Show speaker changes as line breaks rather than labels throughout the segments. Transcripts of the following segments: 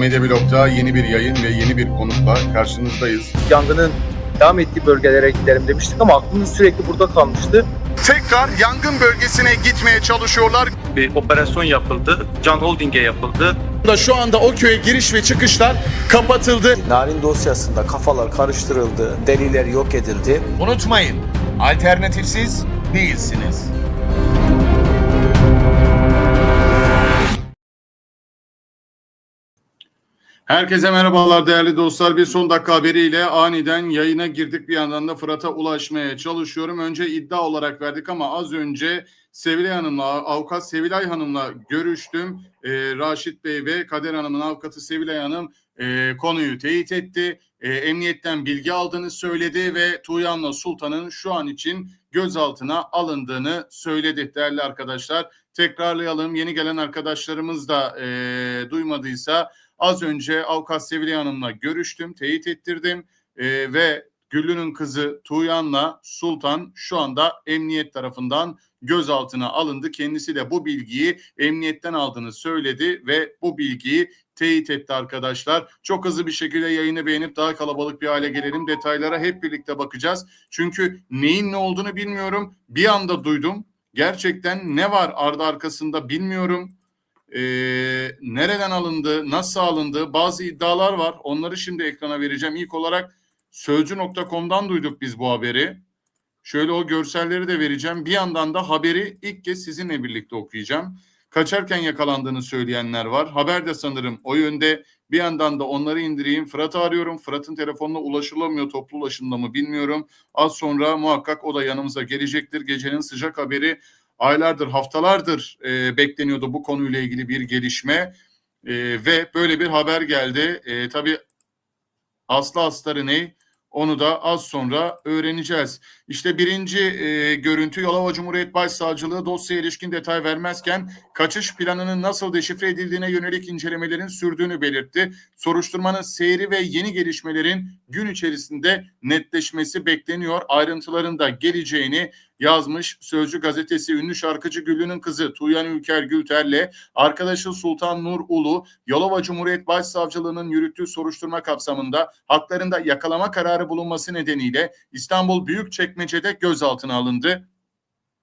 Medya Blog'da yeni bir yayın ve yeni bir konukla karşınızdayız.
yangının devam ettiği bölgelere gidelim demiştik ama aklımız sürekli burada kalmıştı.
Tekrar yangın bölgesine gitmeye çalışıyorlar.
Bir operasyon yapıldı. Can Holding'e yapıldı.
Da şu anda o köye giriş ve çıkışlar kapatıldı.
Narin dosyasında kafalar karıştırıldı, deliller yok edildi.
Unutmayın, alternatifsiz değilsiniz.
Herkese merhabalar değerli dostlar. Bir son dakika haberiyle aniden yayına girdik. Bir yandan da Fırat'a ulaşmaya çalışıyorum. Önce iddia olarak verdik ama az önce Sevilay Hanım'la, avukat Sevilay Hanım'la görüştüm. Ee, Raşit Bey ve Kader Hanım'ın avukatı Sevilay Hanım e, konuyu teyit etti. E, emniyetten bilgi aldığını söyledi ve Tuğyan'la Sultan'ın şu an için gözaltına alındığını söyledi değerli arkadaşlar. Tekrarlayalım. Yeni gelen arkadaşlarımız da e, duymadıysa Az önce avukat Sevilay Hanım'la görüştüm, teyit ettirdim Ee, ve Güllü'nün kızı Tuğyan'la Sultan şu anda emniyet tarafından gözaltına alındı. Kendisi de bu bilgiyi emniyetten aldığını söyledi ve bu bilgiyi teyit etti arkadaşlar. Çok hızlı bir şekilde yayını beğenip daha kalabalık bir hale gelelim. Detaylara hep birlikte bakacağız. Çünkü neyin ne olduğunu bilmiyorum. Bir anda duydum. Gerçekten ne var ardı arkasında bilmiyorum e, nereden alındı, nasıl alındı bazı iddialar var. Onları şimdi ekrana vereceğim. İlk olarak Sözcü.com'dan duyduk biz bu haberi. Şöyle o görselleri de vereceğim. Bir yandan da haberi ilk kez sizinle birlikte okuyacağım. Kaçarken yakalandığını söyleyenler var. Haber de sanırım o yönde. Bir yandan da onları indireyim. Fırat'ı arıyorum. Fırat'ın telefonuna ulaşılamıyor. Toplu ulaşımda mı bilmiyorum. Az sonra muhakkak o da yanımıza gelecektir. Gecenin sıcak haberi aylardır, haftalardır e, bekleniyordu bu konuyla ilgili bir gelişme e, ve böyle bir haber geldi. E, tabii aslı astarı ne? Onu da az sonra öğreneceğiz. İşte birinci e, görüntü Yalova Cumhuriyet Başsavcılığı dosyaya ilişkin detay vermezken kaçış planının nasıl deşifre edildiğine yönelik incelemelerin sürdüğünü belirtti. Soruşturmanın seyri ve yeni gelişmelerin gün içerisinde netleşmesi bekleniyor. Ayrıntıların da geleceğini yazmış. Sözcü gazetesi ünlü şarkıcı Güllü'nün kızı Tuğyan Ülker Gülter'le arkadaşı Sultan Nur Ulu, Yalova Cumhuriyet Başsavcılığı'nın yürüttüğü soruşturma kapsamında haklarında yakalama kararı bulunması nedeniyle İstanbul Büyükçekmece'de gözaltına alındı.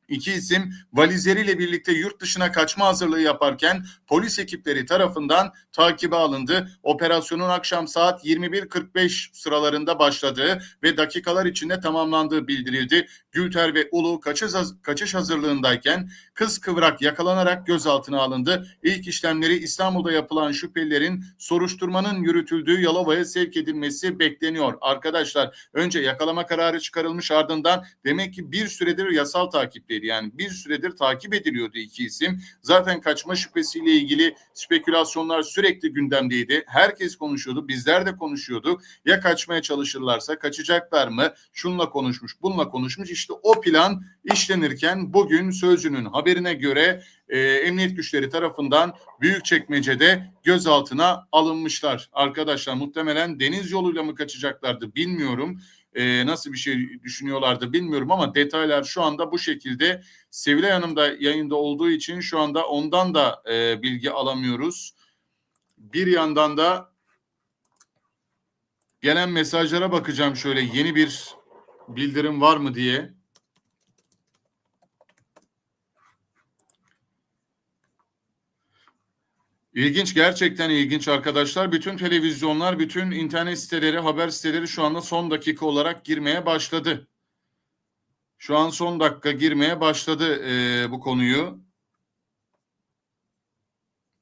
İki isim valizleriyle birlikte yurt dışına kaçma hazırlığı yaparken polis ekipleri tarafından takibe alındı. Operasyonun akşam saat 21.45 sıralarında başladığı ve dakikalar içinde tamamlandığı bildirildi. Gülter ve Ulu kaçış, kaçış hazırlığındayken kız kıvrak yakalanarak gözaltına alındı. İlk işlemleri İstanbul'da yapılan şüphelilerin soruşturmanın yürütüldüğü Yalova'ya sevk edilmesi bekleniyor. Arkadaşlar önce yakalama kararı çıkarılmış ardından demek ki bir süredir yasal takipteydi. Yani bir süredir takip ediliyordu iki isim. Zaten kaçma şüphesiyle ilgili spekülasyonlar sürekli gündemdeydi. Herkes konuşuyordu. Bizler de konuşuyorduk. Ya kaçmaya çalışırlarsa kaçacaklar mı? Şunla konuşmuş, bununla konuşmuş. İşte o plan işlenirken bugün Sözcü'nün haberine göre e, emniyet güçleri tarafından Büyükçekmece'de gözaltına alınmışlar. Arkadaşlar muhtemelen deniz yoluyla mı kaçacaklardı bilmiyorum. E, nasıl bir şey düşünüyorlardı bilmiyorum ama detaylar şu anda bu şekilde. Sevilay Hanım da yayında olduğu için şu anda ondan da e, bilgi alamıyoruz. Bir yandan da gelen mesajlara bakacağım şöyle yeni bir bildirim var mı diye. İlginç gerçekten ilginç arkadaşlar. Bütün televizyonlar, bütün internet siteleri, haber siteleri şu anda son dakika olarak girmeye başladı. Şu an son dakika girmeye başladı e, bu konuyu.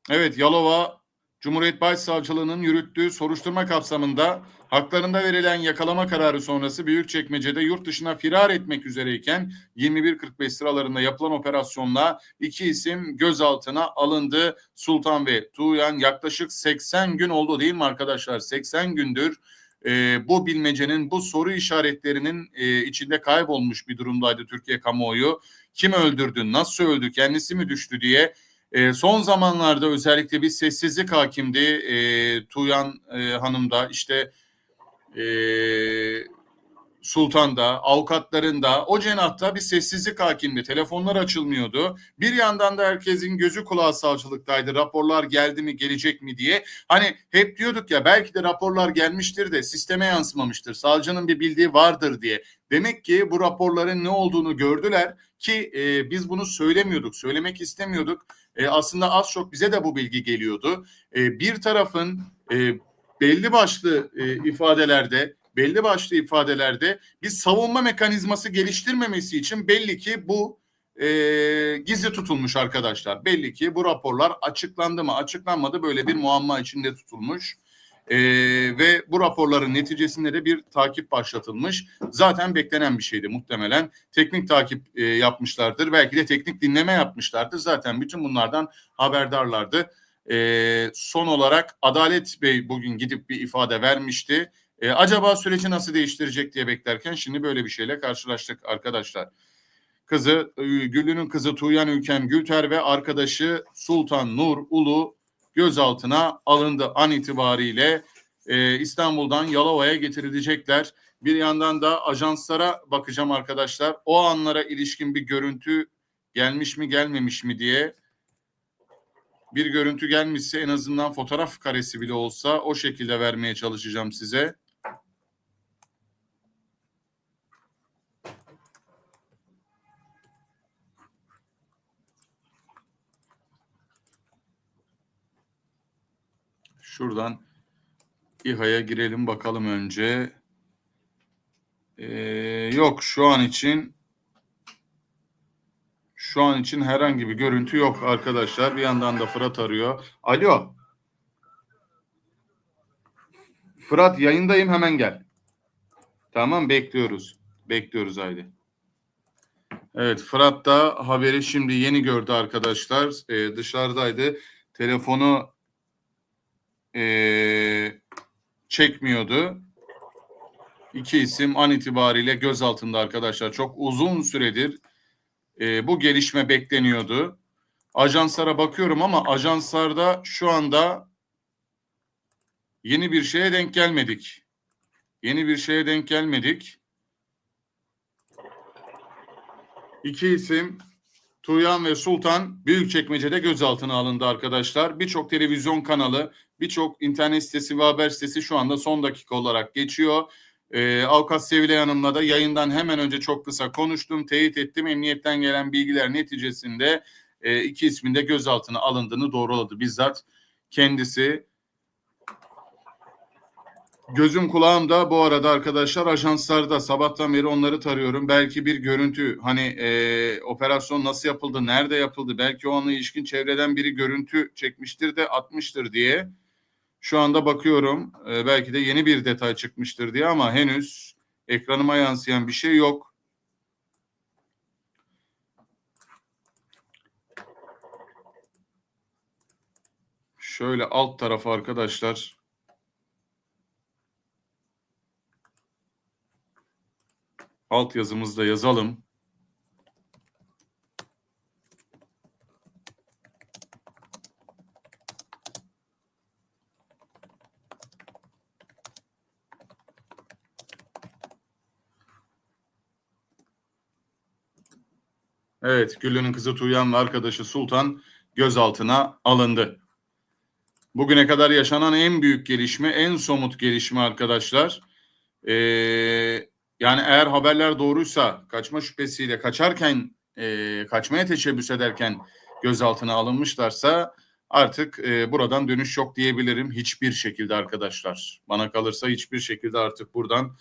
Evet Yalova Cumhuriyet Başsavcılığı'nın yürüttüğü soruşturma kapsamında haklarında verilen yakalama kararı sonrası Büyükçekmece'de yurt dışına firar etmek üzereyken 21.45 sıralarında yapılan operasyonla iki isim gözaltına alındı. Sultan ve Tuğyan yaklaşık 80 gün oldu değil mi arkadaşlar? 80 gündür e, bu bilmecenin, bu soru işaretlerinin e, içinde kaybolmuş bir durumdaydı Türkiye kamuoyu. Kim öldürdü, nasıl öldü, kendisi mi düştü diye e, son zamanlarda özellikle bir sessizlik hakimdi. E, Tuğyan e, Hanım da işte e, Sultan'da, avukatlarında, o cenahta bir sessizlik hakimdi. Telefonlar açılmıyordu. Bir yandan da herkesin gözü kulağı savcılıktaydı. Raporlar geldi mi, gelecek mi diye. Hani hep diyorduk ya belki de raporlar gelmiştir de sisteme yansımamıştır. Savcının bir bildiği vardır diye. Demek ki bu raporların ne olduğunu gördüler ki e, biz bunu söylemiyorduk, söylemek istemiyorduk. E, aslında az çok bize de bu bilgi geliyordu. E, bir tarafın e, belli başlı e, ifadelerde belli başlı ifadelerde bir savunma mekanizması geliştirmemesi için belli ki bu e, gizli tutulmuş arkadaşlar. Belli ki bu raporlar açıklandı mı açıklanmadı böyle bir muamma içinde tutulmuş. E, ve bu raporların neticesinde de bir takip başlatılmış. Zaten beklenen bir şeydi muhtemelen. Teknik takip e, yapmışlardır. Belki de teknik dinleme yapmışlardır. Zaten bütün bunlardan haberdarlardı. E, son olarak Adalet Bey bugün gidip bir ifade vermişti. E, acaba süreci nasıl değiştirecek diye beklerken şimdi böyle bir şeyle karşılaştık arkadaşlar. Kızı Güllü'nün kızı Tuğyan Ülkem Gülter ve arkadaşı Sultan Nur Ulu gözaltına alındı an itibariyle e, İstanbul'dan Yalova'ya getirilecekler. Bir yandan da ajanslara bakacağım arkadaşlar. O anlara ilişkin bir görüntü gelmiş mi gelmemiş mi diye bir görüntü gelmişse en azından fotoğraf karesi bile olsa o şekilde vermeye çalışacağım size. Şuradan İHA'ya girelim bakalım önce. Ee, yok şu an için şu an için herhangi bir görüntü yok arkadaşlar. Bir yandan da Fırat arıyor. Alo. Fırat yayındayım hemen gel. Tamam bekliyoruz. Bekliyoruz haydi. Evet Fırat da haberi şimdi yeni gördü arkadaşlar. Ee, dışarıdaydı. Telefonu ee, çekmiyordu. İki isim an itibariyle gözaltında arkadaşlar. Çok uzun süredir e, bu gelişme bekleniyordu. Ajanslara bakıyorum ama ajanslarda şu anda yeni bir şeye denk gelmedik. Yeni bir şeye denk gelmedik. İki isim Tuğyan ve Sultan Büyükçekmece'de gözaltına alındı arkadaşlar. Birçok televizyon kanalı, birçok internet sitesi ve haber sitesi şu anda son dakika olarak geçiyor. Ee, Avukat Sevilay Hanım'la da yayından hemen önce çok kısa konuştum, teyit ettim. Emniyetten gelen bilgiler neticesinde e, iki ismin de gözaltına alındığını doğruladı bizzat kendisi. Gözüm kulağım da bu arada arkadaşlar ajanslarda sabahtan beri onları tarıyorum. Belki bir görüntü hani e, operasyon nasıl yapıldı, nerede yapıldı belki o ana ilişkin çevreden biri görüntü çekmiştir de atmıştır diye. Şu anda bakıyorum e, belki de yeni bir detay çıkmıştır diye ama henüz ekranıma yansıyan bir şey yok. Şöyle alt tarafa arkadaşlar alt yazımızda yazalım. Evet, Güllü'nün kızı Tuğyan ve arkadaşı Sultan gözaltına alındı. Bugüne kadar yaşanan en büyük gelişme, en somut gelişme arkadaşlar. Ee, yani eğer haberler doğruysa kaçma şüphesiyle kaçarken, e, kaçmaya teşebbüs ederken gözaltına alınmışlarsa artık e, buradan dönüş yok diyebilirim. Hiçbir şekilde arkadaşlar. Bana kalırsa hiçbir şekilde artık buradan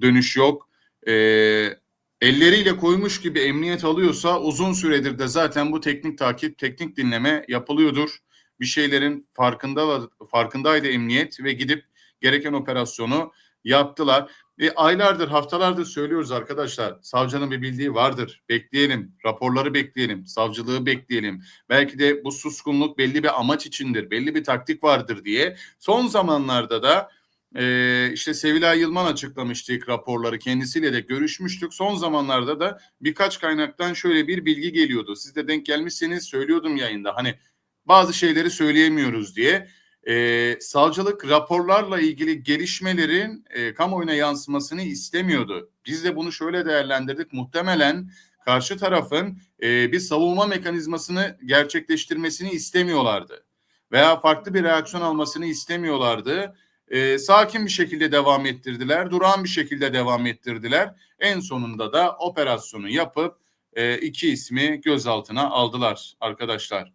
dönüş yok. Eee elleriyle koymuş gibi emniyet alıyorsa uzun süredir de zaten bu teknik takip, teknik dinleme yapılıyordur. Bir şeylerin farkında farkındaydı emniyet ve gidip gereken operasyonu yaptılar. Ve aylardır, haftalardır söylüyoruz arkadaşlar. Savcının bir bildiği vardır. Bekleyelim, raporları bekleyelim, savcılığı bekleyelim. Belki de bu suskunluk belli bir amaç içindir, belli bir taktik vardır diye. Son zamanlarda da ee, işte Sevilay Yılman açıklamıştı ilk raporları. Kendisiyle de görüşmüştük. Son zamanlarda da birkaç kaynaktan şöyle bir bilgi geliyordu. Siz de denk gelmişseniz söylüyordum yayında. Hani bazı şeyleri söyleyemiyoruz diye. e, savcılık raporlarla ilgili gelişmelerin e, kamuoyuna yansımasını istemiyordu. Biz de bunu şöyle değerlendirdik. Muhtemelen karşı tarafın e, bir savunma mekanizmasını gerçekleştirmesini istemiyorlardı. Veya farklı bir reaksiyon almasını istemiyorlardı. E, sakin bir şekilde devam ettirdiler. Durağan bir şekilde devam ettirdiler. En sonunda da operasyonu yapıp e, iki ismi gözaltına aldılar arkadaşlar.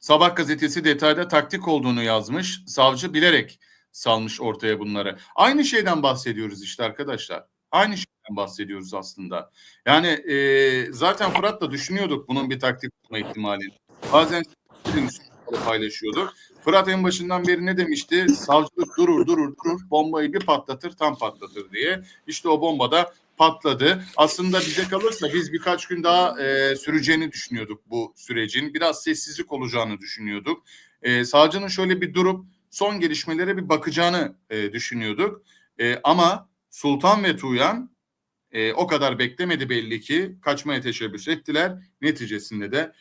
Sabah gazetesi detayda taktik olduğunu yazmış. Savcı bilerek salmış ortaya bunları. Aynı şeyden bahsediyoruz işte arkadaşlar. Aynı şeyden bahsediyoruz aslında. Yani e, zaten Fırat'la düşünüyorduk bunun bir taktik olma ihtimalini. Bazen paylaşıyorduk. Fırat en başından beri ne demişti? Savcılık durur durur durur bombayı bir patlatır tam patlatır diye. İşte o bomba da patladı. Aslında bize kalırsa biz birkaç gün daha e, süreceğini düşünüyorduk bu sürecin. Biraz sessizlik olacağını düşünüyorduk. E, savcının şöyle bir durup son gelişmelere bir bakacağını e, düşünüyorduk. E, ama Sultan ve Tuğyan e, o kadar beklemedi belli ki kaçmaya teşebbüs ettiler. Neticesinde de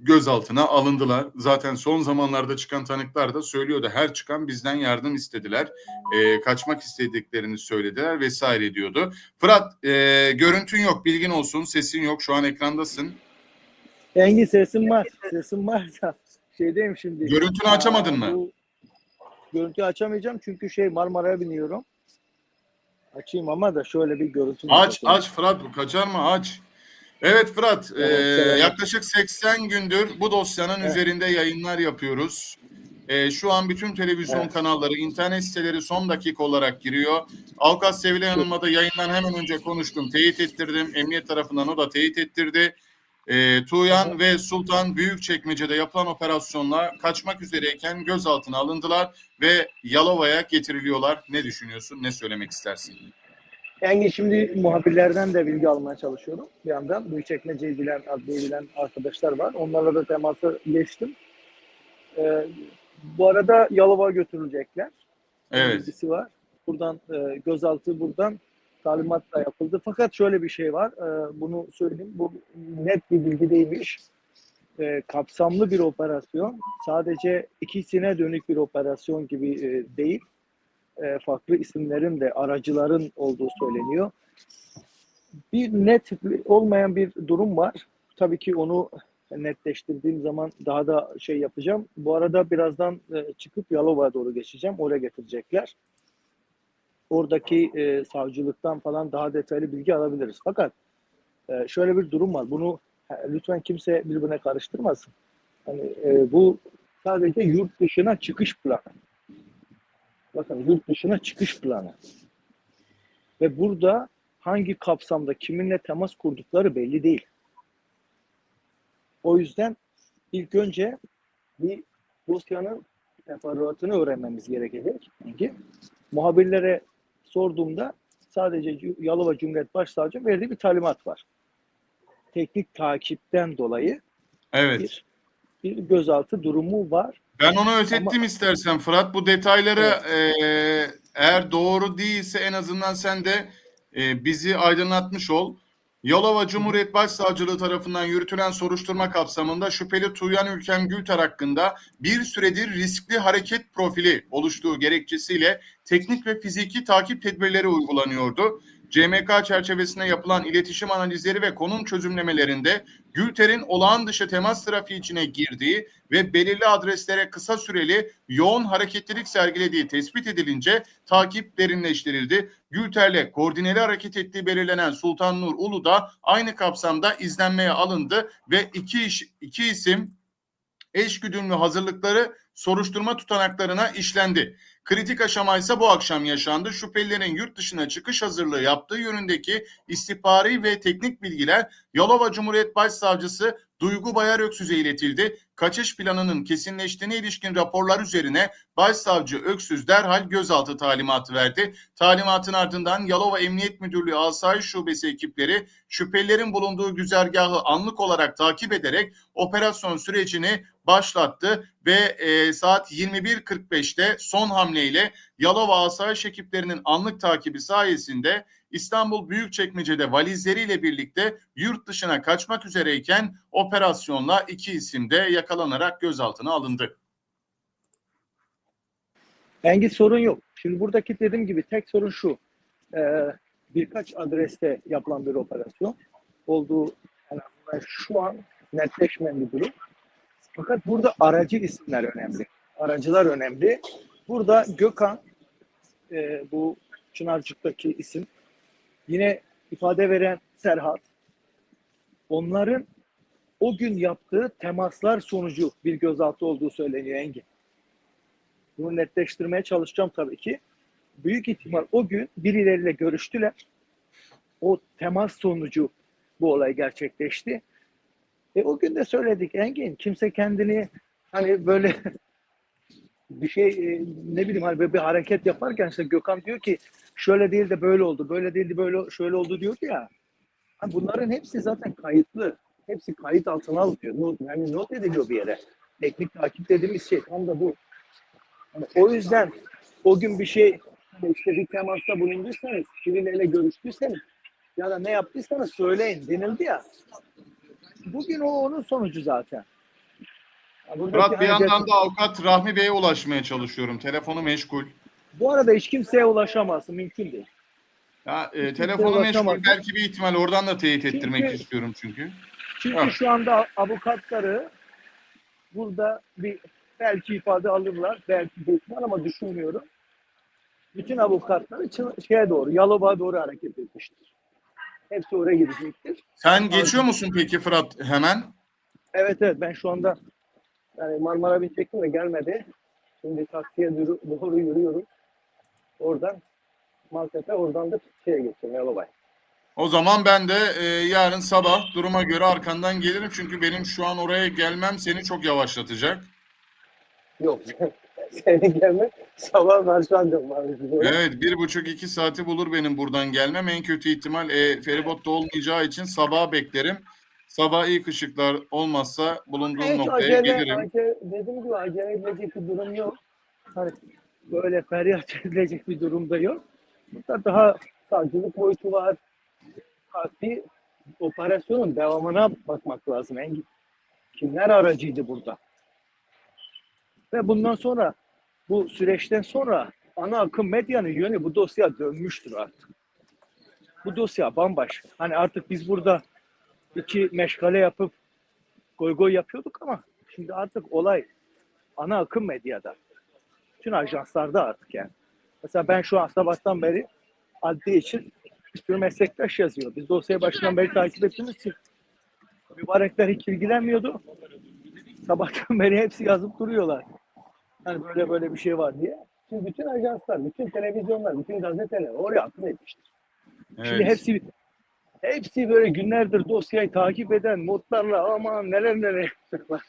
gözaltına alındılar. Zaten son zamanlarda çıkan tanıklar da söylüyordu. Her çıkan bizden yardım istediler. E, kaçmak istediklerini söylediler vesaire diyordu. Fırat e, görüntün yok bilgin olsun. Sesin yok. Şu an ekrandasın.
Engin sesim var. Sesim var da şeydeyim şimdi.
Görüntünü açamadın mı?
bu- görüntüyü açamayacağım çünkü şey Marmara'ya biniyorum. Açayım ama da şöyle bir görüntü.
Aç aç Fırat kaçar mı aç. Evet Fırat e,
Evet, evet.
yaklaşık 80 gündür bu dosyanın
Evet.
üzerinde yayınlar yapıyoruz. E, şu an bütün televizyon
Evet.
kanalları, internet siteleri son dakika olarak giriyor. Avukat Sevilay Hanım'la da yayından hemen önce konuştum, teyit ettirdim. Emniyet tarafından o da teyit ettirdi. E, Tuğyan ve Sultan Büyükçekmece'de yapılan operasyonla kaçmak üzereyken gözaltına alındılar ve Yalova'ya getiriliyorlar. Ne düşünüyorsun, ne söylemek istersin?
Engin şimdi muhabirlerden de bilgi almaya çalışıyorum. Bir yandan Büyükçekmece'yi bilen, adliyeyi bilen arkadaşlar var. Onlarla da teması geçtim. Ee, bu arada Yalova'ya götürülecekler.
Evet.
bilgisi var. Buradan e, gözaltı buradan talimat da yapıldı. Fakat şöyle bir şey var. E, bunu söyleyeyim. Bu net bir bilgi değilmiş. E, kapsamlı bir operasyon. Sadece ikisine dönük bir operasyon gibi e, değil. E, farklı isimlerin de aracıların olduğu söyleniyor. Bir net olmayan bir durum var. Tabii ki onu netleştirdiğim zaman daha da şey yapacağım. Bu arada birazdan e, çıkıp Yalova'ya doğru geçeceğim. Oraya getirecekler. Oradaki e, savcılıktan falan daha detaylı bilgi alabiliriz. Fakat e, şöyle bir durum var. Bunu lütfen kimse birbirine karıştırmasın. Hani bu sadece yurt dışına çıkış planı. Bakın yurt dışına çıkış planı. Ve burada hangi kapsamda kiminle temas kurdukları belli değil. O yüzden ilk önce bir dosyanın teferruatını öğrenmemiz gerekecek. Çünkü muhabirlere sorduğumda sadece Yalova Cumhuriyet Başsavcı verdiği bir talimat var. Teknik takipten dolayı
Evet.
bir, bir gözaltı durumu var.
Ben onu özetleyeyim istersen Fırat. Bu detayları eee, eğer doğru değilse en azından sen de eee, bizi aydınlatmış ol. Yalova Cumhuriyet Başsavcılığı tarafından yürütülen soruşturma kapsamında şüpheli Tuğyan Ülkem Gülter hakkında bir süredir riskli hareket profili oluştuğu gerekçesiyle teknik ve fiziki takip tedbirleri uygulanıyordu. CMK çerçevesinde yapılan iletişim analizleri ve konum çözümlemelerinde Gülter'in olağan dışı temas trafiği içine girdiği ve belirli adreslere kısa süreli yoğun hareketlilik sergilediği tespit edilince takip derinleştirildi. Gülter'le koordineli hareket ettiği belirlenen Sultan Nur Ulu da aynı kapsamda izlenmeye alındı ve iki, iş, iki isim eşgüdümlü hazırlıkları soruşturma tutanaklarına işlendi. Kritik aşama ise bu akşam yaşandı. Şüphelilerin yurt dışına çıkış hazırlığı yaptığı yönündeki istihbari ve teknik bilgiler Yalova Cumhuriyet Başsavcısı Duygu Bayar Öksüz'e iletildi. Kaçış planının kesinleştiğine ilişkin raporlar üzerine Başsavcı Öksüz derhal gözaltı talimatı verdi. Talimatın ardından Yalova Emniyet Müdürlüğü Asayiş Şubesi ekipleri şüphelilerin bulunduğu güzergahı anlık olarak takip ederek operasyon sürecini başlattı ve e, saat 21.45'te son hamleyle Yalova Asayiş ekiplerinin anlık takibi sayesinde İstanbul Büyükçekmece'de valizleriyle birlikte yurt dışına kaçmak üzereyken operasyonla iki isim de yakalanarak gözaltına alındı.
Engin sorun yok. Şimdi buradaki dediğim gibi tek sorun şu. Ee, birkaç adreste yapılan bir operasyon olduğu en şu an netleşmeyen bir durum. Fakat burada aracı isimler önemli. Aracılar önemli. Burada Gökhan e, bu Çınarcık'taki isim. Yine ifade veren Serhat. Onların o gün yaptığı temaslar sonucu bir gözaltı olduğu söyleniyor Engin. Bunu netleştirmeye çalışacağım tabii ki. Büyük ihtimal o gün birileriyle görüştüler. O temas sonucu bu olay gerçekleşti. E o gün de söyledik Engin kimse kendini hani böyle bir şey e, ne bileyim hani bir hareket yaparken işte Gökhan diyor ki şöyle değil de böyle oldu, böyle değil de böyle şöyle oldu diyordu ya. Hani bunların hepsi zaten kayıtlı. Hepsi kayıt altına alınıyor. Not, yani not ediliyor bir yere. Teknik takip dediğimiz şey tam da bu. Yani o yüzden o gün bir şey işte bir temasta bulunduysanız, birileriyle görüştüyseniz ya da ne yaptıysanız söyleyin denildi ya. Bugün o onun sonucu zaten.
Fırat bir yandan da avukat Rahmi Bey'e ulaşmaya çalışıyorum. Telefonu meşgul.
Bu arada hiç kimseye ulaşamazsın. Mümkün değil.
Ya, e,
Hiç
telefonu meşgul. Belki bir ihtimal oradan da teyit ettirmek
Çünkü-
istiyorum çünkü.
Çünkü
Evet.
şu anda avukatları burada bir belki ifade alırlar. Belki değişmez ama düşünmüyorum. Bütün avukatları şeye doğru, Yalova'ya doğru hareket etmiştir. Hepsi oraya gidecektir.
Sen geçiyor musun peki Fırat hemen?
Evet evet ben şu anda yani Marmara binecektim de gelmedi. Şimdi taksiye doğru yürüyorum. Oradan Maltepe oradan da şeye geçiyorum Yalova'ya.
O zaman ben de e, yarın sabah duruma göre arkandan gelirim. Çünkü benim şu an oraya gelmem seni çok yavaşlatacak.
Yok seni gelme sabah başlandım.
Evet bir buçuk iki saati bulur benim buradan gelmem. En kötü ihtimal e, feribotta olmayacağı için sabaha beklerim. Sabah ilk ışıklar olmazsa bulunduğum
Hiç
noktaya
acele,
gelirim.
acele, dediğim gibi acele edilecek bir durum yok. Hani böyle feryat edilecek bir durumda yok. Burada daha savcılık boyutu var. Bir operasyonun devamına bakmak lazım. Engin. Kimler aracıydı burada? Ve bundan sonra bu süreçten sonra ana akım medyanın yönü bu dosya dönmüştür artık. Bu dosya bambaşka. Hani artık biz burada iki meşgale yapıp goy goy yapıyorduk ama şimdi artık olay ana akım medyada. Bütün ajanslarda artık yani. Mesela ben şu an sabahtan beri adli için bir sürü meslektaş yazıyor. Biz dosyayı başından beri takip ettiğimiz için mübarekler hiç ilgilenmiyordu. Sabahtan beri hepsi yazıp duruyorlar. Hani böyle böyle bir şey var diye. Şimdi bütün ajanslar, bütün televizyonlar, bütün gazeteler oraya akım etmiştir. Şimdi
Evet.
hepsi hepsi böyle günlerdir dosyayı takip eden modlarla aman neler neler yapacaklar.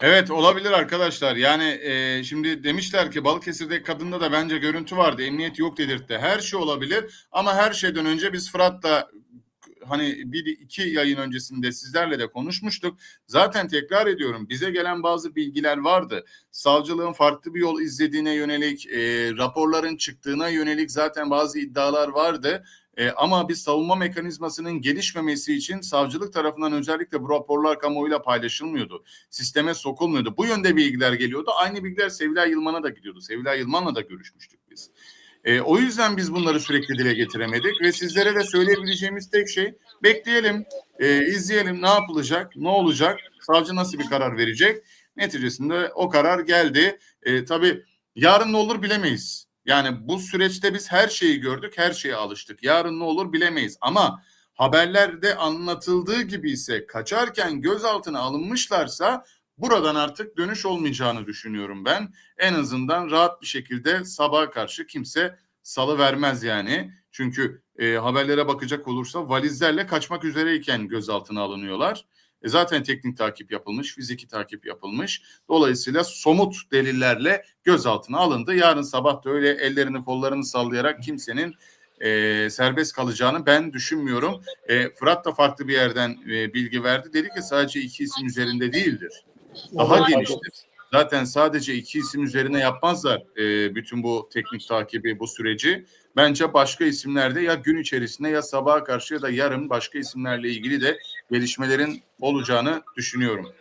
Evet olabilir arkadaşlar. Yani e, şimdi demişler ki Balıkesir'deki kadında da bence görüntü vardı. Emniyet yok dedirtti. Her şey olabilir ama her şeyden önce biz Fırat'la hani bir iki yayın öncesinde sizlerle de konuşmuştuk. Zaten tekrar ediyorum bize gelen bazı bilgiler vardı. Savcılığın farklı bir yol izlediğine yönelik, e, raporların çıktığına yönelik zaten bazı iddialar vardı. E, ama bir savunma mekanizmasının gelişmemesi için savcılık tarafından özellikle bu raporlar kamuoyuyla paylaşılmıyordu. Sisteme sokulmuyordu. Bu yönde bilgiler geliyordu. Aynı bilgiler Sevilay Yılman'a da gidiyordu. Sevilay Yılman'la da görüşmüştük biz. E, o yüzden biz bunları sürekli dile getiremedik ve sizlere de söyleyebileceğimiz tek şey bekleyelim, e, izleyelim ne yapılacak, ne olacak, savcı nasıl bir karar verecek. Neticesinde o karar geldi. E, tabii yarın ne olur bilemeyiz. Yani bu süreçte biz her şeyi gördük, her şeye alıştık. Yarın ne olur bilemeyiz ama haberlerde anlatıldığı gibi ise kaçarken gözaltına alınmışlarsa buradan artık dönüş olmayacağını düşünüyorum ben. En azından rahat bir şekilde sabaha karşı kimse salı vermez yani. Çünkü e, haberlere bakacak olursa valizlerle kaçmak üzereyken gözaltına alınıyorlar. E, zaten teknik takip yapılmış, fiziki takip yapılmış. Dolayısıyla somut delillerle gözaltına alındı. Yarın sabah da öyle ellerini kollarını sallayarak kimsenin e, serbest kalacağını ben düşünmüyorum. E, Fırat da farklı bir yerden e, bilgi verdi. Dedi ki sadece iki isim üzerinde değildir. Daha geniştir. Zaten sadece iki isim üzerine yapmazlar e, bütün bu teknik takibi, bu süreci. Bence başka isimlerde ya gün içerisinde ya sabaha karşı ya da yarın başka isimlerle ilgili de gelişmelerin olacağını düşünüyorum.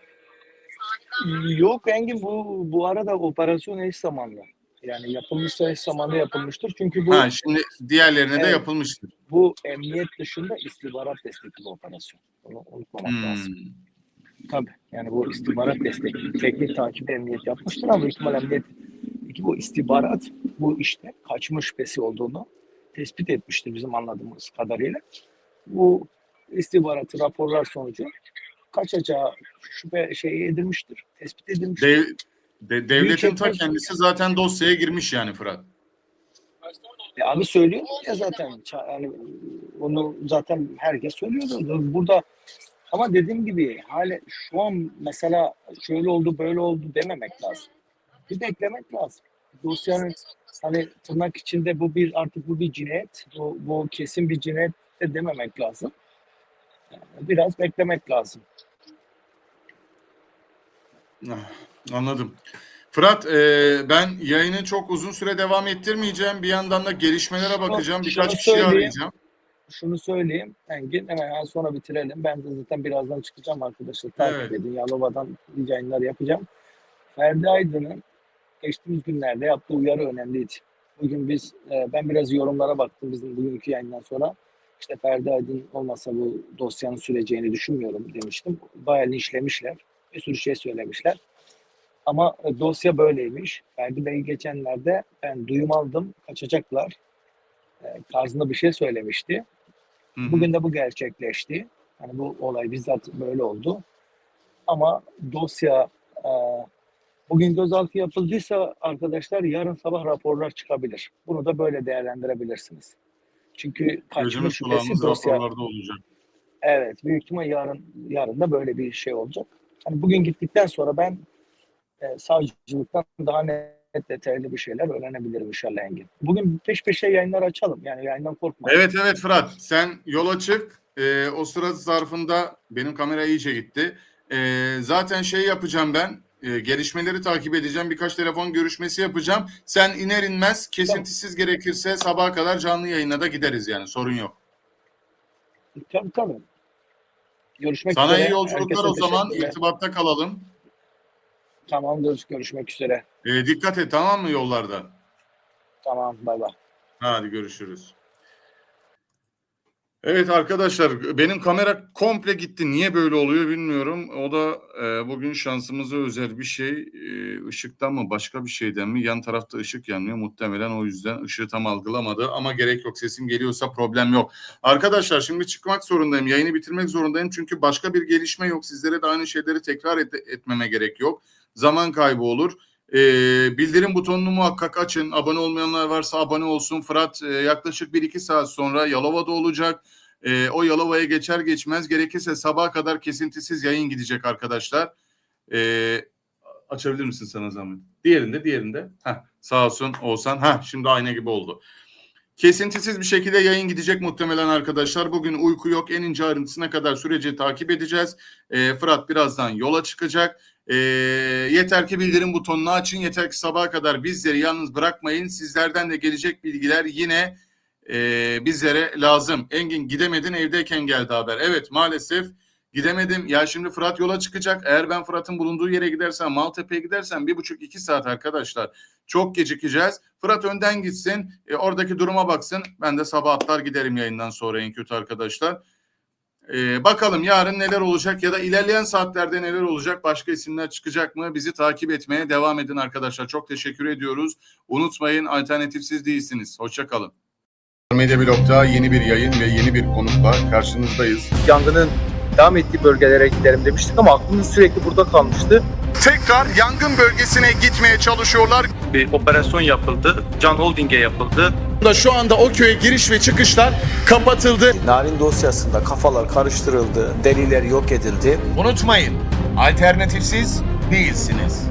Yok Engin bu bu arada operasyon eş zamanlı. Yani yapılmışsa eş zamanlı yapılmıştır. Çünkü bu
Ha şimdi diğerlerine de
Evet.
yapılmıştır.
bu emniyet dışında istihbarat destekli bir operasyon. Bunu unutmamak lazım. Tabii. Yani bu istihbarat destekli. Teknik takip emniyet yapmıştır ama ihtimal emniyet bu istihbarat bu işte kaçma şüphesi olduğunu tespit etmiştir bizim anladığımız kadarıyla. Bu istihbaratı raporlar sonucu kaçacağı şüphe şey edilmiştir. Tespit edilmiştir.
Dev, de- devletin ta kendisi zaten dosyaya girmiş yani Fırat.
E abi söylüyor ya zaten. Yani onu zaten herkes söylüyordu. Burada ama dediğim gibi hala şu an mesela şöyle oldu böyle oldu dememek lazım. Bir beklemek lazım. Dosyanın hani tırnak içinde bu bir artık bu bir cinayet. Bu, bu kesin bir cinayet de dememek lazım. Biraz beklemek lazım.
Ah, Anladım. Fırat e, ben yayını çok uzun süre devam ettirmeyeceğim. Bir yandan da gelişmelere bakacağım. Birkaç kişi arayacağım.
Şunu söyleyeyim. Engin hemen sonra bitirelim. Ben de zaten birazdan çıkacağım arkadaşlar. Takip
Evet.
edin. Yalova'dan yayınlar yapacağım. Ferdi Aydın'ın geçtiğimiz günlerde yaptığı uyarı önemliydi. Bugün biz, e, ben biraz yorumlara baktım bizim bugünkü yayından sonra. İşte Ferdi Aydın olmasa bu dosyanın süreceğini düşünmüyorum demiştim. Bayağı linçlemişler. Bir sürü şey söylemişler. Ama dosya böyleymiş. Ferdi Bey geçenlerde ben duyum aldım. Kaçacaklar. E, tarzında bir şey söylemişti. Bugün de bu gerçekleşti. Yani bu olay bizzat böyle oldu. Ama dosya e, bugün gözaltı yapıldıysa arkadaşlar yarın sabah raporlar çıkabilir. Bunu da böyle değerlendirebilirsiniz. Çünkü kaçma şüphesi dosya.
olacak.
Evet, büyük ihtimal yarın yarın da böyle bir şey olacak. Hani bugün gittikten sonra ben e, savcılıktan daha net detaylı bir şeyler öğrenebilirim inşallah Engin. Bugün peş peşe yayınlar açalım. Yani yayından korkma.
Evet evet Fırat sen yola çık. Ee, o sıra zarfında benim kamera iyice gitti. Ee, zaten şey yapacağım ben. e, gelişmeleri takip edeceğim. Birkaç telefon görüşmesi yapacağım. Sen iner inmez kesintisiz gerekirse sabaha kadar canlı yayına da gideriz yani sorun yok.
Tabii tabii. Görüşmek
Sana
üzere.
iyi yolculuklar
Herkese
o zaman. irtibatta kalalım.
Tamamdır. Görüşmek üzere.
Ee, dikkat et tamam mı yollarda?
Tamam. Bay bay.
Hadi görüşürüz. Evet arkadaşlar benim kamera komple gitti. Niye böyle oluyor bilmiyorum. O da e, bugün şansımıza özel bir şey. E, ışıktan mı başka bir şeyden mi? Yan tarafta ışık yanmıyor. Muhtemelen o yüzden ışığı tam algılamadı. Ama gerek yok. Sesim geliyorsa problem yok. Arkadaşlar şimdi çıkmak zorundayım. Yayını bitirmek zorundayım. Çünkü başka bir gelişme yok. Sizlere de aynı şeyleri tekrar et- etmeme gerek yok. Zaman kaybı olur. E, bildirim butonunu muhakkak açın. Abone olmayanlar varsa abone olsun. Fırat e, yaklaşık 1-2 saat sonra Yalova'da olacak. E, o Yalova'ya geçer geçmez gerekirse sabaha kadar kesintisiz yayın gidecek arkadaşlar. E, açabilir misin sana zahmet? Diğerinde diğerinde. Heh, sağ olsun Oğuzhan. Ha şimdi ayna gibi oldu. Kesintisiz bir şekilde yayın gidecek muhtemelen arkadaşlar. Bugün uyku yok. En ince ayrıntısına kadar süreci takip edeceğiz. E, Fırat birazdan yola çıkacak. E, yeter ki bildirim butonunu açın. Yeter ki sabaha kadar bizleri yalnız bırakmayın. Sizlerden de gelecek bilgiler yine e, bizlere lazım. Engin gidemedin evdeyken geldi haber. Evet maalesef gidemedim. Ya şimdi Fırat yola çıkacak. Eğer ben Fırat'ın bulunduğu yere gidersem Maltepe'ye gidersem bir buçuk iki saat arkadaşlar. Çok gecikeceğiz. Fırat önden gitsin. e, oradaki duruma baksın. Ben de sabah atlar giderim yayından sonra en kötü arkadaşlar. Ee, bakalım yarın neler olacak ya da ilerleyen saatlerde neler olacak? Başka isimler çıkacak mı? Bizi takip etmeye devam edin arkadaşlar. Çok teşekkür ediyoruz. Unutmayın alternatifsiz değilsiniz. Hoşçakalın. Medya Blog'da yeni bir yayın ve yeni bir konukla karşınızdayız.
Yangının devam ettiği bölgelere gidelim demiştik ama aklımız sürekli burada kalmıştı.
Tekrar yangın bölgesine gitmeye çalışıyorlar.
bir operasyon yapıldı. Can Holding'e yapıldı.
Şu anda o köye giriş ve çıkışlar kapatıldı.
Narin dosyasında kafalar karıştırıldı, deliller yok edildi.
Unutmayın, alternatifsiz değilsiniz.